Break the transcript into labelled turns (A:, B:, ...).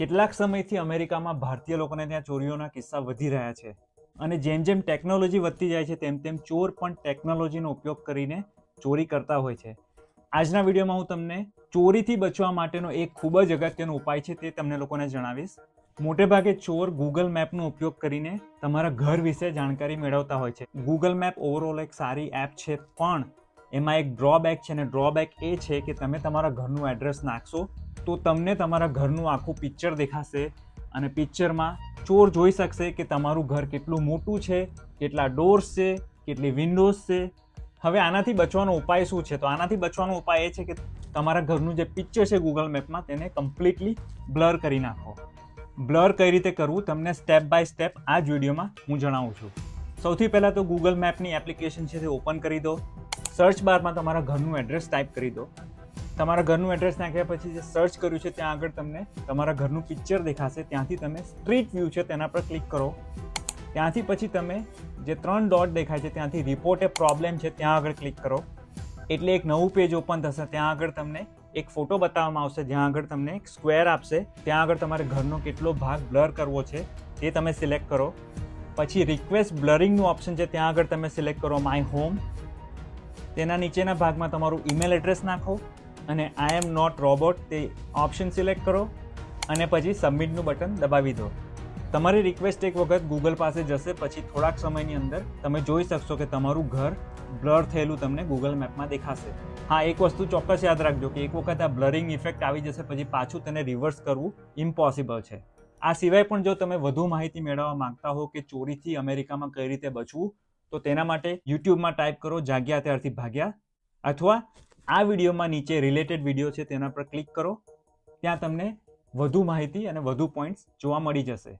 A: કેટલાક સમયથી અમેરિકામાં ભારતીય લોકોને ત્યાં ચોરીઓના કિસ્સા વધી રહ્યા છે અને જેમ જેમ ટેકનોલોજી વધતી જાય છે, તેમ તેમ ચોર પણ ટેકનોલોજીનો ઉપયોગ કરીને ચોરી કરતા હોય છે. આજના વિડીયોમાં હું તમને ચોરીથી બચવા માટેનો એક ખૂબ જ અગત્યનો ઉપાય છે તે તમને લોકોને જણાવીશ. મોટેભાગે ચોર ગૂગલ મેપનો ઉપયોગ કરીને તમારા ઘર વિશે જાણકારી મેળવતા હોય છે. ગૂગલ મેપ ઓવરઓલ એક સારી એપ છે, પણ એમાં એક ડ્રોબેક છે અને ડ્રોબેક એ છે કે તમે તમારા ઘરનું એડ્રેસ નાખશો તો તમને તમારા ઘરનું આખું પિક્ચર દેખાશે અને પિક્ચરમાં ચોર જોઈ શકશે કે તમારું ઘર કેટલું મોટું છે, કેટલા ડોર્સ છે, કેટલી વિન્ડોઝ છે. હવે આનાથી બચવાનો ઉપાય શું છે? તો આનાથી બચવાનો ઉપાય એ છે કે તમારા ઘરનું જે પિક્ચર છે ગૂગલ મેપમાં તેને કમ્પ્લીટલી બ્લર કરી નાખો. બ્લર કઈ રીતે કરવું? તમને સ્ટેપ બાય સ્ટેપ આ જ વિડીયોમાં હું જણાવું છું. સૌથી પહેલાં તો ગૂગલ મેપની એપ્લિકેશન છે તે ઓપન કરી દો. સર્ચ બારમાં તમારા ઘરનું એડ્રેસ ટાઈપ કરી દો. તમારા ઘરનું એડ્રેસ નાખ્યા પછી જે સર્ચ કર્યું છે, ત્યાં આગળ તમને તમારા ઘરનું પિક્ચર દેખાશે. ત્યાંથી તમે સ્ટ્રીટ વ્યૂ છે, તેના પર ક્લિક કરો. ત્યાંથી પછી તમે જે ત્રણ ડોટ દેખાય છે, ત્યાંથી રિપોર્ટ એ પ્રોબ્લેમ છે, ત્યાં આગળ ક્લિક કરો. એટલે એક નવું પેજ ઓપન થશે, ત્યાં આગળ તમને એક ફોટો બતાવવામાં આવશે, જ્યાં આગળ તમને એક સ્ક્વેર આપશે. ત્યાં આગળ તમારે ઘરનો કેટલો ભાગ બ્લર કરવો છે, તે તમે સિલેક્ટ કરો. પછી રિક્વેસ્ટ બ્લરિંગનું ઓપ્શન છે, ત્યાં આગળ તમે સિલેક્ટ કરો માય હોમ તેના નીચેના ભાગમાં તમારું ઈમેલ એડ્રેસ નાખો. અને આઈ એમ નોટ રોબોટ તે ઓપ્શન સિલેક્ટ કરો અને પછી સબમિટનું બટન દબાવી દો. તમારી રિક્વેસ્ટ એક વખત ગૂગલ પાસે જશે, પછી થોડાક સમયની અંદર તમે જોઈ શકશો કે તમારું ઘર બ્લર થયેલું તમને ગૂગલ મેપમાં દેખાશે. હા, એક વસ્તુ ચોક્કસ યાદ રાખજો કે એક વખત આ બ્લરિંગ ઇફેક્ટ આવી જશે, પછી પાછું તેને રિવર્સ કરવું ઇમ્પોસિબલ છે. આ સિવાય પણ જો તમે વધુ માહિતી મેળવવા માંગતા હો કે ચોરીથી અમેરિકામાં કઈ રીતે બચવું, તો તેના માટે યુટ્યુબમાં ટાઈપ કરો જાગ્યા ત્યારથી ભાગ્યા, અથવા આ વિડીયોમાં નીચે રિલેટેડ વીડિયો છે તેના પર ક્લિક કરો. ત્યાં તમને વધુ માહિતી અને વધુ પોઈન્ટ્સ જોવા મળી જશે.